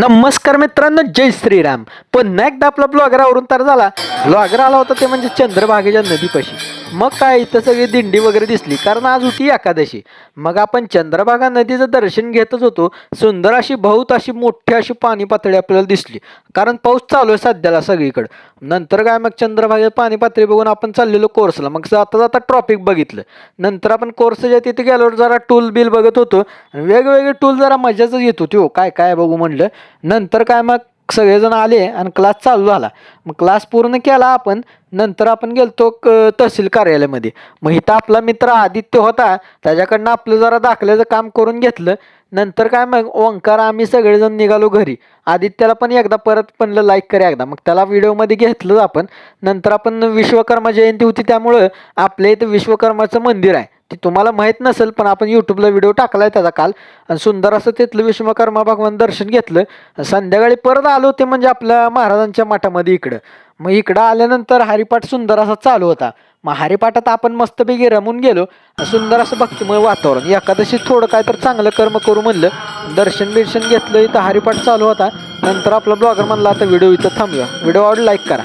नमस्कार मित्रांनो जय श्रीराम. पण एकदा आपला ब्लॉगर आवरून तर झाला. ब्लॉगर आला होता ते म्हणजे चंद्रभागेच्या नदीपाशी. मग काय इथं सगळी दिंडी वगैरे दिसली. कारण आज होती एकादशी. मग आपण चंद्रभागा नदीचं दर्शन घेतच होतो. सुंदर अशी बहुत अशी मोठी अशी पाणी पातळी आपल्याला दिसली. कारण पाऊस चालू आहे सध्याला सगळीकडं. नंतर काय मग चंद्रभागेत पाणी पातळी बघून आपण चाललेलो कोर्सला. मग जाता जाता ट्रॉपिक बघितलं. नंतर आपण कोर्सच्या तिथे गेल्यावर जरा टूल बिल बघत होतो. आणि वेगवेगळे टूल जरा मजाच येत होती हो. काय काय बघू म्हणलं. नंतर काय मग सगळेजण आले आणि क्लास चालू झाला. मग क्लास पूर्ण केला आपण नंतर आपण गेलतो क तहसील कार्यालयामध्ये. मग इथं आपला मित्र आदित्य होता त्याच्याकडनं आपलं जरा दाखल्याचं काम करून घेतलं. नंतर काय मग ओंकार आम्ही सगळेजण निघालो घरी. आदित्याला पण एकदा परत म्हणलं लाईक करा एकदा. मग त्याला व्हिडिओमध्ये घेतलं आपण. नंतर आपण विश्वकर्मा जयंती होती त्यामुळं आपल्या इथं विश्वकर्माचं मंदिर आहे. ते तुम्हाला माहीत नसेल पण आपण यूट्यूबला व्हिडिओ टाकला आहे त्याचा काल. आणि सुंदर असं तिथलं विश्वकर्मा भगवान दर्शन घेतलं. संध्याकाळी परत आलो ते म्हणजे आपल्या महाराजांच्या मठामध्ये इकडं. मग इकडं आल्यानंतर हरिपाठ सुंदर असा चालू होता. मग हरिपाठात आपण मस्तपैकी रमून गेलो. सुंदर असं भक्तिमय वातावरण. एकादशी थोडं काय तर चांगलं कर्म करू म्हणलं. दर्शन बिर्शन घेतलं इथं हरिपाठ चालू होता. नंतर आपला ब्लॉगर म्हणला आता व्हिडिओ इथं थांबूया. व्हिडिओ आवड लाईक करा.